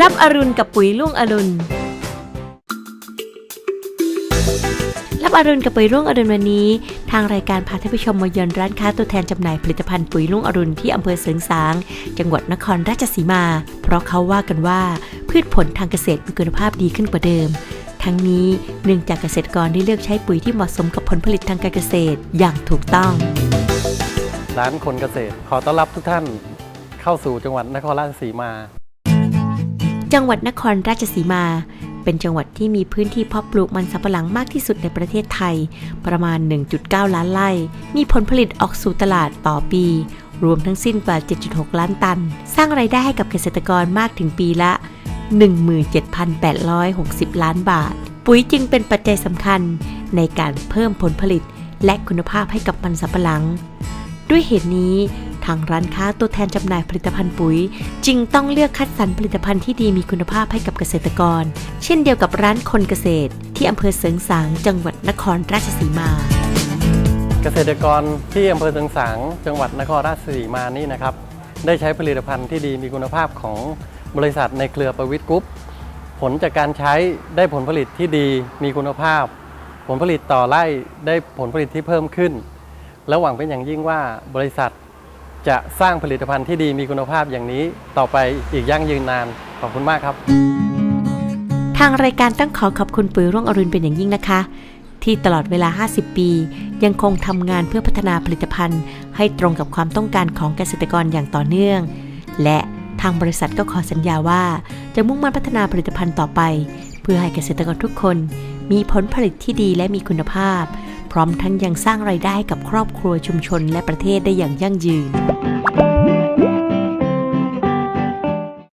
รับอรุณกับปุ๋ยรุ่งอรุณ รับอรุณกับปุ๋ยรุ่งอรุณวันนี้ ทางรายการพาท่านผู้ชมมาเยือนร้านค้าตัวแทนจำหน่ายผลิตภัณฑ์ปุ๋ยรุ่งอรุณที่อำเภอเสริงสาง จังหวัดนครราชสีมา เพราะเขาว่ากันว่า พืชผลทางเกษตรมีคุณภาพดีขึ้นกว่าเดิมทั้งนี้เนื่องจากเกษตรกรได้เลือกใช้ปุ๋ยที่เหมาะสมกับผลผลิตทางการเกษตรอย่างถูกต้อง ร้านคนเกษตร ขอต้อนรับทุกท่านเข้าสู่จังหวัดนครราชสีมา จังหวัดนครราชสีมา เป็นจังหวัดที่มีพื้นที่เพาะปลูกมันสำปะหลังมากที่สุดในประเทศไทย ประมาณ 1.9 ล้านไร่ มีผลผลิตออกสู่ตลาดต่อปี รวมทั้งสิ้นกว่า 7.6 ล้านตัน สร้างไรายได้ให้กับเกษตรกรมากถึงปีละ 17,860 ล้านบาท ปุ๋ยจึงเป็นปัจจัยสำคัญในการเพิ่มผลผลิตและคุณภาพให้กับมันสำปะหลัง ด้วยเหตุนี้ ทางร้านค้าตัวแทนจำหน่ายผลิตภัณฑ์ปุ๋ย จึงต้องเลือกคัดสรรผลิตภัณฑ์ที่ดีมีคุณภาพให้กับเกษตรกร เช่นเดียวกับร้านคนเกษตร ที่อำเภอเสริงสาง จังหวัดนครราชสีมา เกษตรกรที่อำเภอเสริงสางจังหวัดนครราชสีมานี่นะครับได้ใช้ผลิตภัณฑ์ที่ดีมีคุณภาพของบริษัทในเครือประวิทย์กรุ๊ปผลจากการใช้ได้ผลผลิตที่ดีมีคุณภาพ ผลผลิตต่อไร่ได้ผลผลิตที่เพิ่มขึ้น และหวังเป็นอย่างยิ่งว่าบริษัท จะสร้างผลิตภัณฑ์ที่ดีมีคุณภาพอย่างนี้ต่อไปอีกยั่งยืนนาน ขอบคุณมากครับ ทางรายการต้องขอขอบคุณปุ๋ยร่วงอรุณเป็นอย่างยิ่งนะคะ ที่ตลอดเวลา 50 ปี ยังคงทำงานเพื่อพัฒนาผลิตภัณฑ์ ให้ตรงกับความต้องการของเกษตรกรอย่างต่อเนื่อง และทางบริษัทก็ขอสัญญาว่า จะมุ่งมั่นพัฒนาผลิตภัณฑ์ต่อไป เพื่อให้เกษตรกรทุกคน มีผลผลิตที่ดีและมีคุณภาพ พร้อมทั้งยังสร้างไรายได้กับครอบครัวชุมชนและประเทศได้อย่างยั่งยืน